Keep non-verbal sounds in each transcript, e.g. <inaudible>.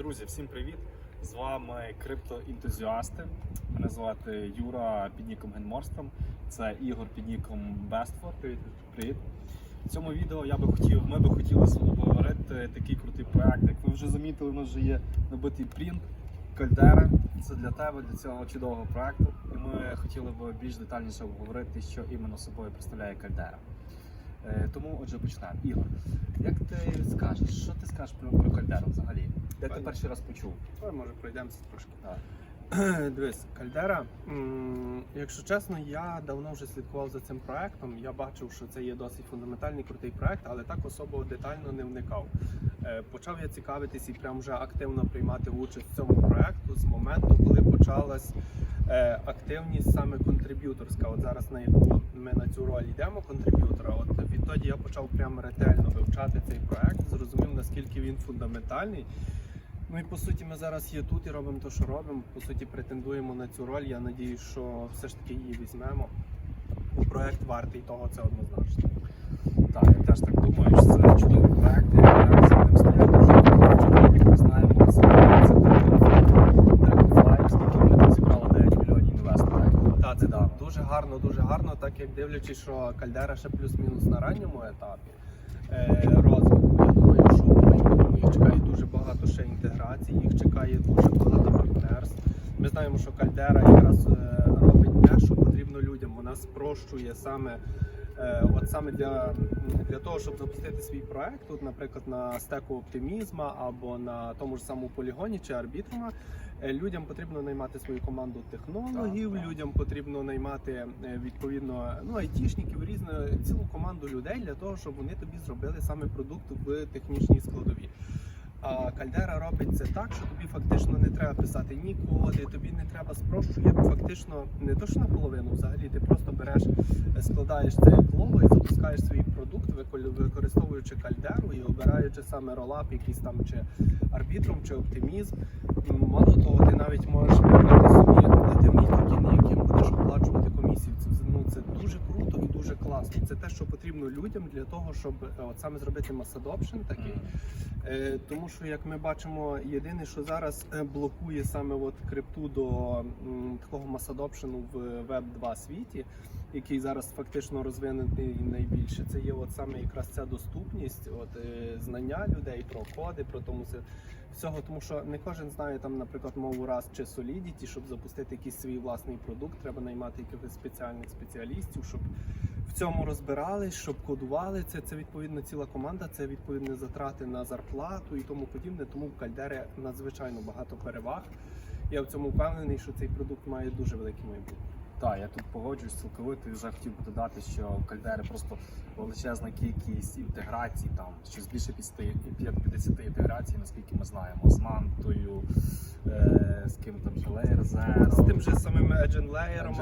Друзі, всім привіт! З вами криптоентузіасти. Мене звати Юра під ніком Генморстром. Це Ігор під ніком Бество. Привіт, привіт. В цьому відео я би хотів, ми би хотіли обговорити такий крутий проект. Як ви вже замітили, у нас вже є набитий принт Кальдера. Це для тебе, для цього чудового проекту. І ми хотіли б більш детальніше обговорити, що іменно собою представляє Кальдера. Е, Тому, отже, почнемо. Ігор, як ти скажеш, що ти скажеш про, про Кальдеру взагалі? Де ти перший раз почув? Давай, може, пройдемося трошки. Так. <clears throat> Дивись, Кальдера. Якщо чесно, я давно вже слідкував за цим проектом. Я бачив, що це є досить фундаментальний крутий проект, але так особо детально не вникав. Е, Почав я цікавитись і прям вже активно приймати участь в цьому проекту з моменту, коли почалась активність саме контриб'юторська. От зараз на яку ми на цю роль йдемо, контриб'ютора. От відтоді я почав прям ретельно вивчати цей проект, зрозумів наскільки він фундаментальний. Ну і по суті, ми зараз є тут і робимо те, що робимо. По суті, претендуємо на цю роль. Я надіюсь, що все ж таки її візьмемо. Проект вартий того, це однозначно. Так, я теж так думаю, що це чудовий проект. Я за ним. Як ми знаємо, це це Dragonfly, скільки вони там зібрали 9 мільйонів інвесторів. Так, це Недавно. Дуже гарно, дуже гарно, так як дивлячись, що Кальдера ще плюс-мінус на ранньому етапі е, розвитку. Я думаю, що майбутньому їх чекає дуже багато ще інтеграцій, їх чекає дуже багато партнерств. Ми знаємо, що Кальдера якраз е, робить те, що потрібно людям. Вона спрощує саме. Е, От саме для, для того, щоб запустити свій проект, тут, наприклад, на стеку оптимізма або на тому ж самому полігоні чи арбітрума, е, людям потрібно наймати свою команду технологів, Так, так. людям потрібно наймати е, відповідно ну айтішників, різну цілу команду людей для того, щоб вони тобі зробили саме продукт в технічній складовій. А Кальдера робить це так, що тобі фактично не треба писати ні коди, тобі не треба спрощує фактично не то, що наполовину, взагалі ти просто береш, складаєш це як лого і запускаєш свій продукт, використовуючи кальдеру і обираючи саме ролап, якийсь там чи арбітрум, чи оптимізм. Мало того, ти навіть можеш вибрати собі нативний токен, яким будеш оплачувати комісію. Це ну це дуже круто і дуже класно. Це те, що потрібно людям для того, щоб е, от саме зробити mass такий. Е, Тому що, як ми бачимо, єдине, що зараз е, блокує саме от крипту до м, такого масадопшену в Web 2 світі, який зараз фактично розвинений найбільше, це є от саме якраз ця доступність, от е, знання людей про коди, про тому всього, тому що не кожен знає там, наприклад, мову раз чи Solidity, щоб запустити якийсь свій власний продукт, треба наймати якихось спеціальних спеціалістів, щоб в цьому розбирались, щоб кодували це. Це відповідно ціла команда, це відповідні затрати на зарплату і тому подібне. Тому в Кальдери надзвичайно багато переваг. Я в цьому впевнений, що цей продукт має дуже велике майбутнє. Так, я тут погоджуюсь цілковито і вже хотів би додати, що в Кальдері просто величезна кількість інтеграцій, там щось більше 50 50 інтеграцій, наскільки ми знаємо, з мантою, е, з ким там Layer Zero. З тим же самим Agent Layer,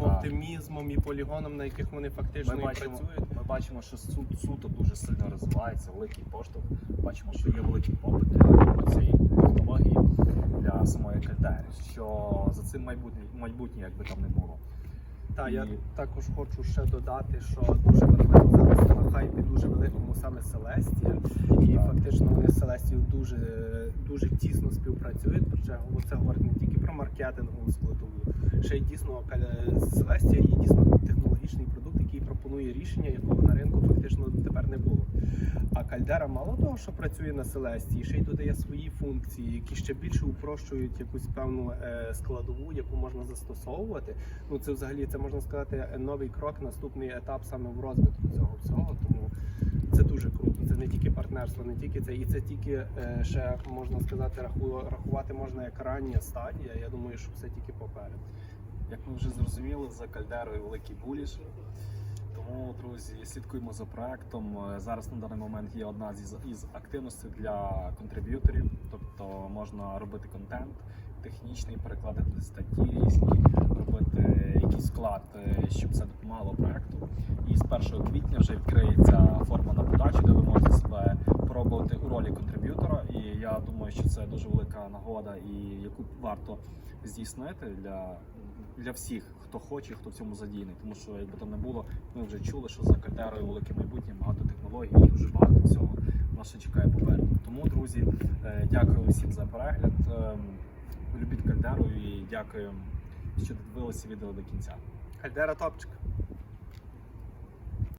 так. оптимізмом і полігоном, на яких вони фактично Ми і бачимо, працюють. ми бачимо, що суд, суто дуже сильно розвивається, великий поштовх. Бачимо, що є великий попит для цієї технології для самої кальдери, що за цим майбутнє, майбутнє якби там не було. Так, я також хочу ще додати, що дуже важливо зараз на хайпі дуже великому саме Селестія. І Так. фактично вони з Селестією дуже, дуже тісно співпрацюють. Це говорить не тільки про маркетингову складову, ще й дійсно Селестія є дійсно технологічний продукт, який пропонує рішення, якого на ринку фактично тепер не було. А Кальдера мало того, що працює на Селестії, ще й додає свої функції, які ще більше упрощують якусь певну е, складову, яку можна застосовувати. Ну це взагалі це можна сказати новий крок, наступний етап саме в розвитку цього всього. Тому це дуже круто. Це не тільки партнерство, не тільки це, і це тільки е, ще можна сказати, рахувати можна як рання стадія. Я думаю, що все тільки попереду. Як ми вже зрозуміли, за кальдерою великий буліш. Тому, друзі, слідкуємо за проектом. Е, Зараз на даний момент є одна із, із активностей для контриб'юторів, тобто можна робити контент технічний, перекладати статті різні, робити якийсь вклад, е, щоб це допомагало проекту. І з 1 квітня вже відкриється форма на подачу, де ви можете себе пробувати у ролі контриб'ютора. І я думаю, що це дуже велика нагода, і яку варто здійснити для, для всіх, хто хоче, хто в цьому задійний. Тому що, якби там не було, ми вже чули, що за Кальдерою велике майбутнє, багато технологій, і дуже багато всього нас ще чекає попереду. Тому, друзі, е, дякую всім за перегляд. Ем, любіть Кальдеру і дякую, що дивилися відео до кінця. Кальдера топчик.